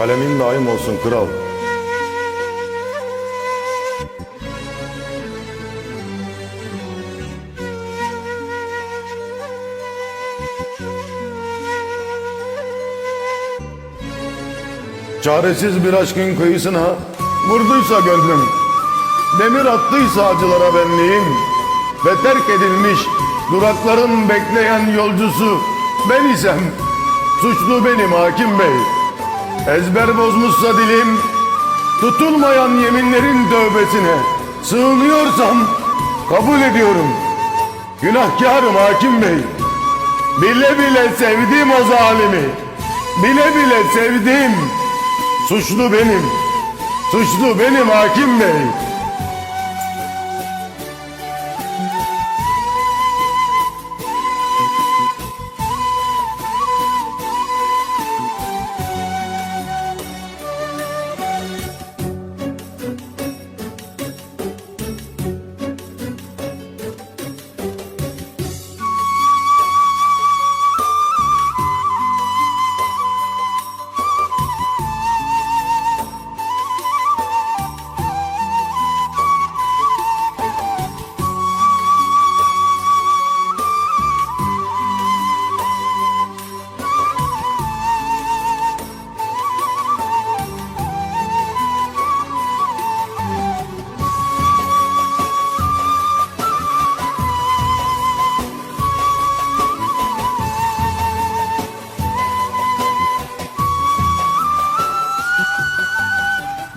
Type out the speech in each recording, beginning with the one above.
Kalemin daim olsun kral. Çaresiz bir aşkın kıyısına vurduysa gönlüm Demir attıysa acılara benliğim Ve terk edilmiş durakların bekleyen yolcusu ben isem Suçlu benim hakim bey Ezber bozmuşsa dilim Tutulmayan yeminlerin tövbesine Sığınıyorsam kabul ediyorum. Günahkarım hakim bey Bile bile sevdim o zalimi Bile bile sevdim. Suçlu benim Suçlu benim hakim bey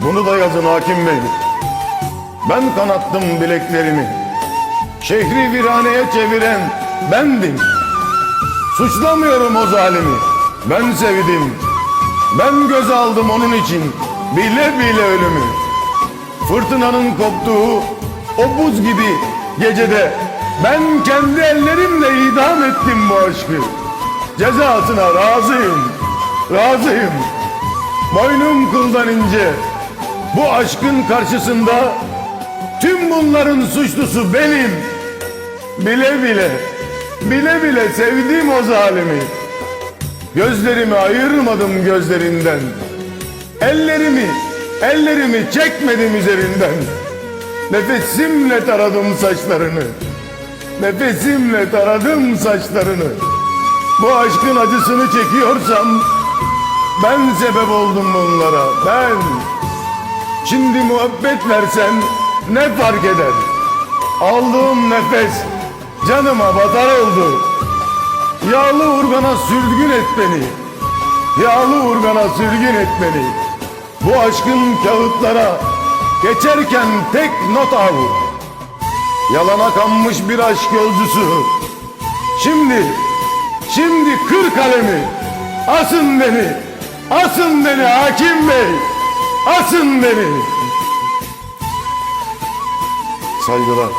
Bunu da yazın hakim bey. Ben kanattım bileklerimi. Şehri viraneye çeviren bendim. Suçlamıyorum o zalimi. Ben sevdim. Ben göz aldım onun için. Bile bile ölümü. Fırtınanın koptuğu o buz gibi gecede ben kendi ellerimle idam ettim bu aşkı. Cezasına razıyım. Razıyım. Boynum kıldan ince. Bu aşkın karşısında tüm bunların suçlusu benim. Bile bile, bile bile sevdiğim o zalimi. Gözlerimi ayırmadım gözlerinden. Ellerimi, ellerimi çekmedim üzerinden. Nefesimle taradım saçlarını. Nefesimle taradım saçlarını. Bu aşkın acısını çekiyorsam ben sebep oldum bunlara. Ben. Şimdi muhabbet versen ne fark eder? Aldığım nefes canıma batar oldu. Yağlı urgana sürgün et beni. Yağlı urgana sürgün et beni. Bu aşkın kağıtlara geçerken tek not al. Yalana kanmış bir aşk yolcusu. Şimdi, şimdi kır kalemi. Asın beni, asın beni hakim bey. Asın beni. Saygılar.